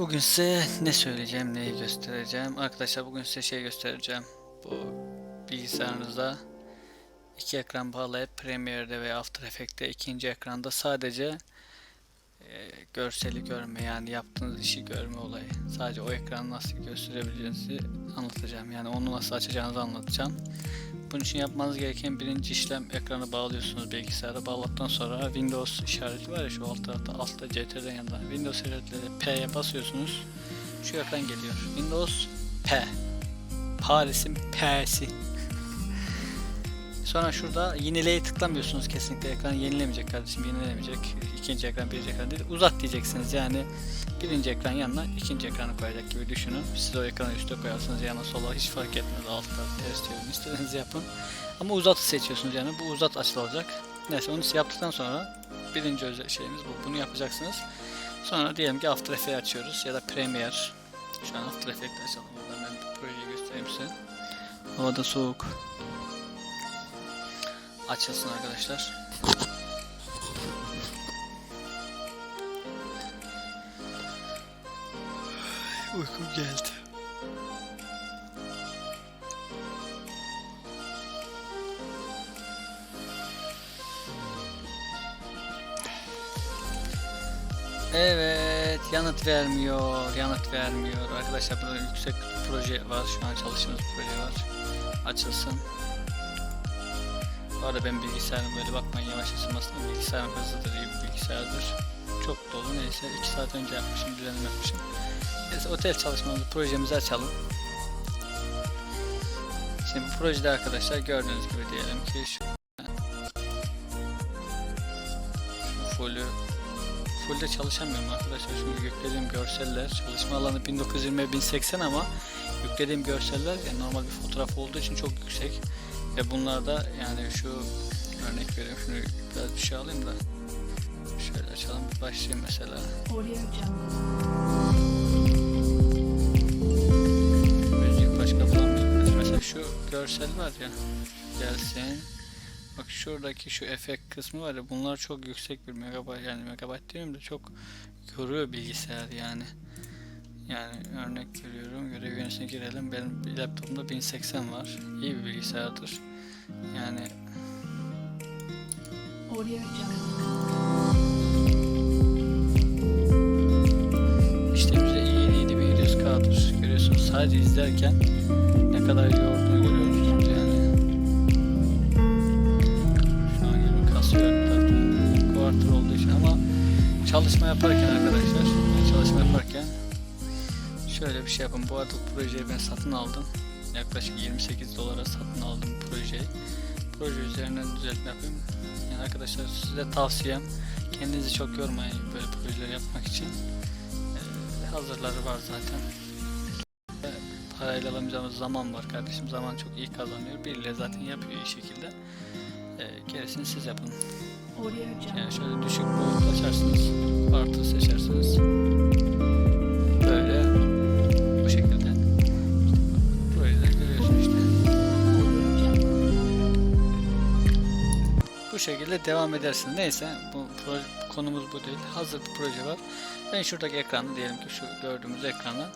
Bugün size ne söyleyeceğim, neyi göstereceğim. Arkadaşlar bugün size şey göstereceğim. Bu bilgisayarınızda iki ekran bağlayıp Premiere'de veya After Effects'te ikinci ekranda sadece e, görseli görme yani yaptığınız işi görme olayı. Sadece o ekranı nasıl gösterebileceğinizi anlatacağım. Yani onu nasıl açacağınızı anlatacağım. Bunun için yapmanız gereken birinci işlem ekranı bağlıyorsunuz bilgisayara. Bağladıktan sonra Windows işareti var ya şu alt tarafta altta CTRL'den yanında. Windows işaretleri P'ye basıyorsunuz. Şu ekran geliyor. Windows P. Paris'in P'si. Sonra şurada yenileye tıklamıyorsunuz kesinlikle ekran yenilemeyecek kardeşim yenilemeyecek. İkinci ekran birinci ekran değil uzat diyeceksiniz yani birinci ekran yanına ikinci ekranı koyacak gibi düşünün. Siz o ekranı üste koyarsınız yana sola hiç fark etmez altta ters çevirin istediğinizi yapın. Ama uzatı seçiyorsunuz yani bu uzat açılacak. Neyse onu yaptıktan sonra birinci özel şeyimiz bu. Bunu yapacaksınız. Sonra diyelim ki After Effects açıyoruz ya da Premiere. Şu an After Effects açalım. Buradan ben projeyi göstereyim size. Havada soğuk. Açılsın arkadaşlar. Uykum geldi. Evet, yanıt vermiyor, yanıt vermiyor. Arkadaşlar burada yüksek proje var, şu an çalıştığımız proje var. Açılsın. Bu arada ben bilgisayarım böyle bakmayın yavaş ısınmasına bilgisayarım hızlıdır, iyi bir bilgisayardır. Çok dolu neyse 2 saat önce yapmışım, düzenleme yapmışım. Neyse otel çalışmamızı, projemizi açalım. Şimdi bu projede arkadaşlar gördüğünüz gibi diyelim ki şu, şu full'ü full'de çalışamıyorum arkadaşlar çünkü yüklediğim görseller çalışma alanı 1920 1080 ama yüklediğim görseller yani normal bir fotoğraf olduğu için çok yüksek ve bunlarda yani şu örnek vereyim şunu biraz bir şey alayım da şöyle açalım bir başlayayım mesela. Müzik başka bulamıyorum mesela şu görsel var ya gelsin. Bak şuradaki şu efekt kısmı var ya bunlar çok yüksek bir megabayt yani megabayt diyorum da çok yoruyor bilgisayar yani yani örnek veriyorum görev yönetine girelim. Benim laptopumda 1080 var. İyi bir bilgisayardır. Yani bize iyi iyiydi bir 700K'dır görüyorsunuz sadece izlerken ne kadar yorduğunu görüyorsunuz yani şu an gibi kasıyor hatta quarter olduğu için ama çalışma yaparken arkadaşlar şöyle bir şey yapın. Bu arada bu projeyi ben satın aldım. Yaklaşık 28 dolara satın aldım projeyi. Proje üzerinden düzeltme yapayım. Yani arkadaşlar size tavsiyem kendinizi çok yormayın böyle projeler yapmak için. Ee, hazırları var zaten. Ee, parayla alamayacağımız zaman var kardeşim. Zaman çok iyi kazanıyor. Biriyle zaten yapıyor iyi şekilde. Ee, gerisini siz yapın. Yani şöyle düşük boyut açarsınız, artı seçersiniz. Şekilde devam edersin. Neyse bu proje, konumuz bu değil. Hazır bir proje var. Ben şuradaki ekranı diyelim ki şu gördüğümüz ekranı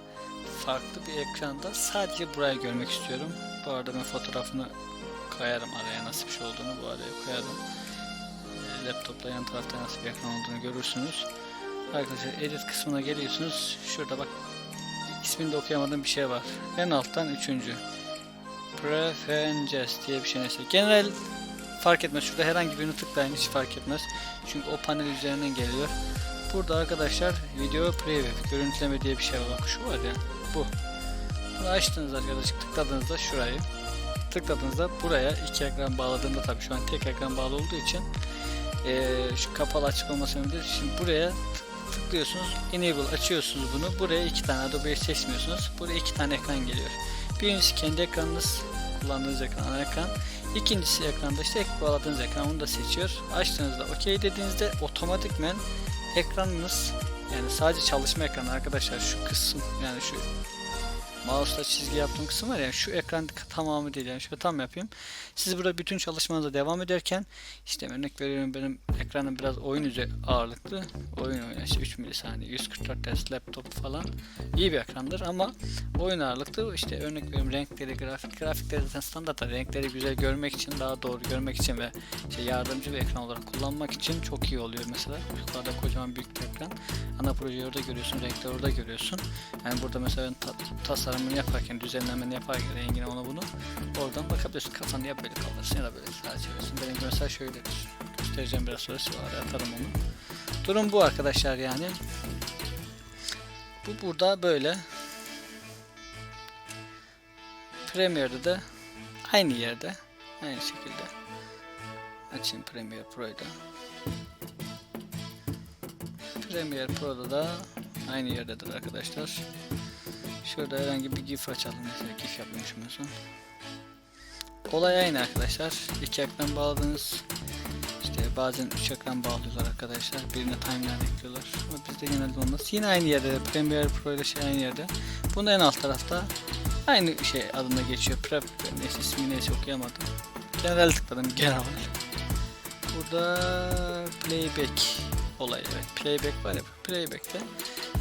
farklı bir ekranda sadece burayı görmek istiyorum. Bu arada ben fotoğrafını koyarım araya nasıl bir şey olduğunu bu araya koyarım. Ee, laptopla yan tarafta nasıl bir ekran olduğunu görürsünüz. Arkadaşlar edit kısmına geliyorsunuz. Şurada bak ismini de okuyamadığım bir şey var. En alttan üçüncü. Preferences diye bir şey neyse. Genel fark etmez. Şurada herhangi birini tıklayın hiç fark etmez. Çünkü o panel üzerinden geliyor. Burada arkadaşlar video preview görüntüleme diye bir şey var. Bak şu var ya bu. Bunu açtığınızda arkadaşlar tıkladığınızda şurayı tıkladığınızda buraya iki ekran bağladığında tabii şu an tek ekran bağlı olduğu için eee, şu kapalı açık olması önemli değil. Şimdi buraya tık- tıklıyorsunuz. Enable açıyorsunuz bunu. Buraya iki tane Adobe'yi seçmiyorsunuz. Buraya iki tane ekran geliyor. Birincisi kendi ekranınız kullandığınız ekran ana ekran. İkincisi ekranda işte ek bağladığınız ekran onu da seçiyor. Açtığınızda OK dediğinizde otomatikmen ekranınız yani sadece çalışma ekranı arkadaşlar şu kısım yani şu mouse'la çizgi yaptığım kısım var ya şu ekran tamamı değil yani şöyle tam yapayım. Siz burada bütün çalışmanıza devam ederken işte örnek veriyorum benim ekranım biraz oyun üzeri ağırlıklı. Oyun oynuyor işte 3 milisaniye 144 Hz laptop falan iyi bir ekrandır ama oyun ağırlıklı işte örnek veriyorum renkleri grafik grafikleri zaten standart renkleri güzel görmek için daha doğru görmek için ve işte yardımcı bir ekran olarak kullanmak için çok iyi oluyor mesela. Yukarıda kocaman büyük bir ekran. Ana projeyi orada görüyorsun, renkleri orada görüyorsun. Yani burada mesela ben ta- tasarımını yaparken, düzenlemeni yaparken rengine ona bunu oradan bakabiliyorsun. Kafanı ya böyle kalırsın ya da böyle sağa. Benimki mesela şöyledir. Göstereceğim biraz sonra sonra atarım onu. Durum bu arkadaşlar yani. Bu burada böyle. Premiere'de de aynı yerde. Aynı şekilde. Açayım Premiere Pro'yu. Premiere Pro'da da aynı yerdedir arkadaşlar. Şurada herhangi bir GIF açalım mesela GIF yapmışım en son. Olay aynı arkadaşlar. İki ekran bağladınız. İşte bazen üç ekran bağlıyorlar arkadaşlar. Birine timeline ekliyorlar. Ama bizde genelde olmaz. Yine aynı yerde. Premiere Pro ile şey aynı yerde. Bunun en alt tarafta aynı şey adında geçiyor. Prep neyse ismi neyse okuyamadım. Genel tıkladım genel. Burada playback olayı evet. Playback var ya playback'te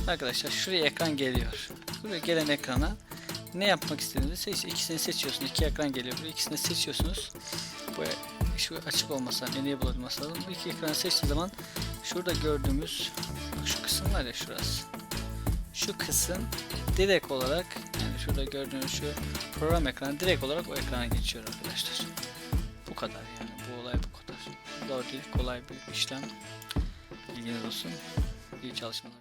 arkadaşlar şuraya ekran geliyor. Buraya gelen ekrana ne yapmak istediğinizi seç. İkisini seçiyorsunuz. İki ekran geliyor. Bu ikisini seçiyorsunuz. Bu şu açık olmasa enable olması lazım. Bu iki ekranı seçtiği zaman şurada gördüğümüz şu kısım var ya şurası. Şu kısım direkt olarak yani şurada gördüğünüz şu program ekranı direkt olarak o ekrana geçiyor arkadaşlar. Bu kadar yani. Bu olay bu kadar. Zor değil. Kolay bir işlem. Bilginiz olsun. İyi çalışmalar.